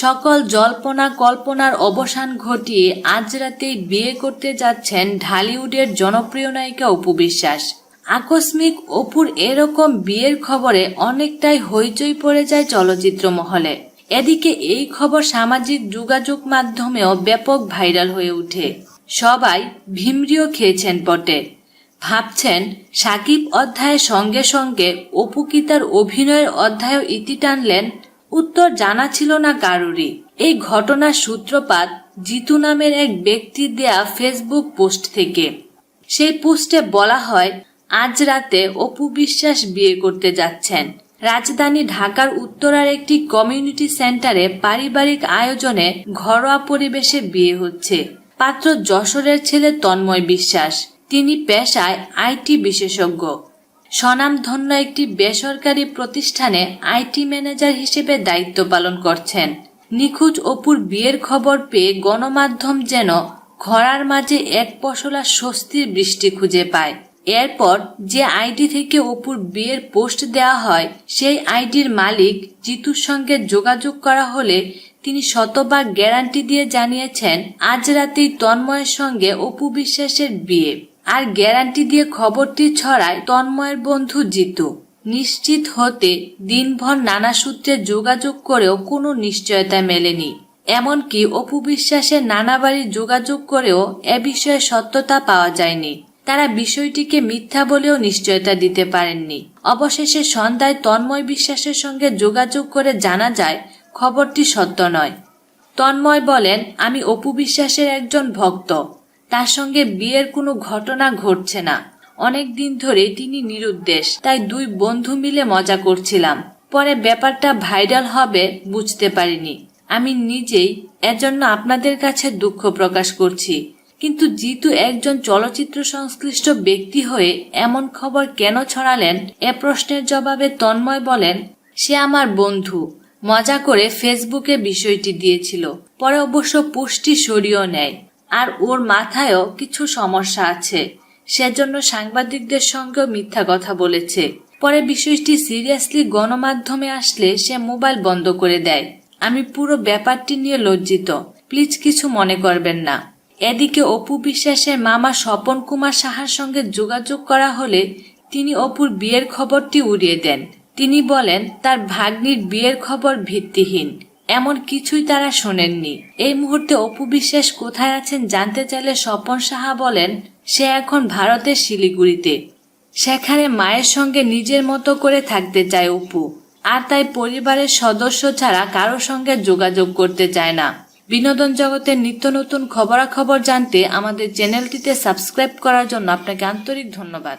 সকল জল্পনা কল্পনার অবসান ঘটিয়ে আজ রাতেই বিয়ে করতে যাচ্ছেন ঢালিউডের জনপ্রিয় নায়িকা অপু বিশ্বাস। আকস্মিক অপুর এরকম বিয়ের খবরে অনেকটাই হইচই পড়ে যায় চলচ্চিত্র মহলে এদিকে এই খবর সামাজিক যোগাযোগ মাধ্যমেও ব্যাপক ভাইরাল হয়ে ওঠে। সবাই ভিমরিও খেয়েছেন বটে। ভাবছেন সাকিব অধ্যায়ের সঙ্গে সঙ্গে অপু কি তার অভিনয়ের অধ্যায়ও ইতি টানলেন উত্তর জানা ছিল না কারুরই। এই ঘটনার সূত্রপাত জিতু নামের এক ব্যক্তির দেয়া ফেসবুক পোস্ট থেকে। সেই পোস্টে বলা হয়, আজ রাতে অপু বিশ্বাস বিয়ে করতে যাচ্ছেন। রাজধানী ঢাকার উত্তরার একটি কমিউনিটি সেন্টারে পারিবারিক আয়োজনে ঘরোয়া পরিবেশে বিয়ে হচ্ছে। পাত্র যশোরের ছেলে তন্ময় বিশ্বাস। তিনি পেশায় আইটি বিশেষজ্ঞ। স্বনামধন্য একটি বেসরকারি প্রতিষ্ঠানে আইটি ম্যানেজার হিসেবে দায়িত্ব পালন করছেন। নিখোঁজ অপুর বিয়ের খবর পেয়ে গণমাধ্যম যেন খরার মাঝে এক পশলা স্বস্তির বৃষ্টি খুঁজে পায়। এরপর যে আইডি থেকে অপুর বিয়ের পোস্ট দেওয়া হয়, সেই আইডির মালিক জিতুর সঙ্গে যোগাযোগ করা হলে তিনি শতবার গ্যারান্টি দিয়ে জানিয়েছেন, আজ রাতেই তন্ময়ের সঙ্গে অপু বিশ্বাসের বিয়ে। আর গ্যারান্টি দিয়ে খবরটি ছড়ায় তন্ময়ের বন্ধু জিতু। নিশ্চিত হতে দিনভর নানা সূত্রে যোগাযোগ করেও কোনো নিশ্চয়তা মেলেনি। এমনকি অপু বিশ্বাসের নানা বাড়ি যোগাযোগ করেও এ বিষয়ে সত্যতা পাওয়া যায়নি। তারা বিষয়টিকে মিথ্যা বলেও নিশ্চয়তা দিতে পারেননি। অবশেষে সন্ধ্যায় তন্ময় বিশ্বাসের সঙ্গে যোগাযোগ করে জানা যায়, খবরটি সত্য নয়। তন্ময় বলেন, আমি অপু বিশ্বাসের একজন ভক্ত। তার সঙ্গে বিয়ের কোনো ঘটনা ঘটছে না। অনেক দিন ধরে তিনি নিরুদ্দেশ, তাই দুই বন্ধু মিলে মজা করছিলাম। পরে ব্যাপারটা ভাইরাল হবে বুঝতে পারিনি। আমি নিজেই এজন্য আপনাদের কাছে দুঃখ প্রকাশ করছি। কিন্তু জিতু একজন চলচ্চিত্র সংশ্লিষ্ট ব্যক্তি হয়ে এমন খবর কেন ছড়ালেন, এ প্রশ্নের জবাবে তন্ময় বলেন, সে আমার বন্ধু। মজা করে ফেসবুকে বিষয়টি দিয়েছিল। পরে অবশ্য পুষ্টি সরিয়েও নেয়। আর ওর মাথায়ও কিছু সমস্যা আছে। সেজন্য সাংবাদিকদের সঙ্গেও মিথ্যা কথা বলেছে। পরে বিষয়টি সিরিয়াসলি গণমাধ্যমে আসলে সে মোবাইল বন্ধ করে দেয়। আমি পুরো ব্যাপারটি নিয়ে লজ্জিত। প্লিজ কিছু মনে করবেন না। এদিকে অপু বিশ্বাসের মামা স্বপন কুমার সাহার সঙ্গে যোগাযোগ করা হলে তিনি অপুর বিয়ের খবরটি উড়িয়ে দেন। তিনি বলেন, তার ভাগ্নির বিয়ের খবর ভিত্তিহীন। এমন কিছুই তারা শোনেননি। এই মুহূর্তে অপু বিশ্বাস কোথায় আছেন জানতে চাইলে স্বপন সাহা বলেন, সে এখন ভারতের শিলিগুড়িতে। সেখানে মায়ের সঙ্গে নিজের মতো করে থাকতে চায় অপু। আর তাই পরিবারের সদস্য ছাড়া কারোর সঙ্গে যোগাযোগ করতে চায় না। বিনোদন জগতের নিত্য নতুন খবরাখবর জানতে আমাদের চ্যানেলটিতে সাবস্ক্রাইব করার জন্য আপনাকে আন্তরিক ধন্যবাদ।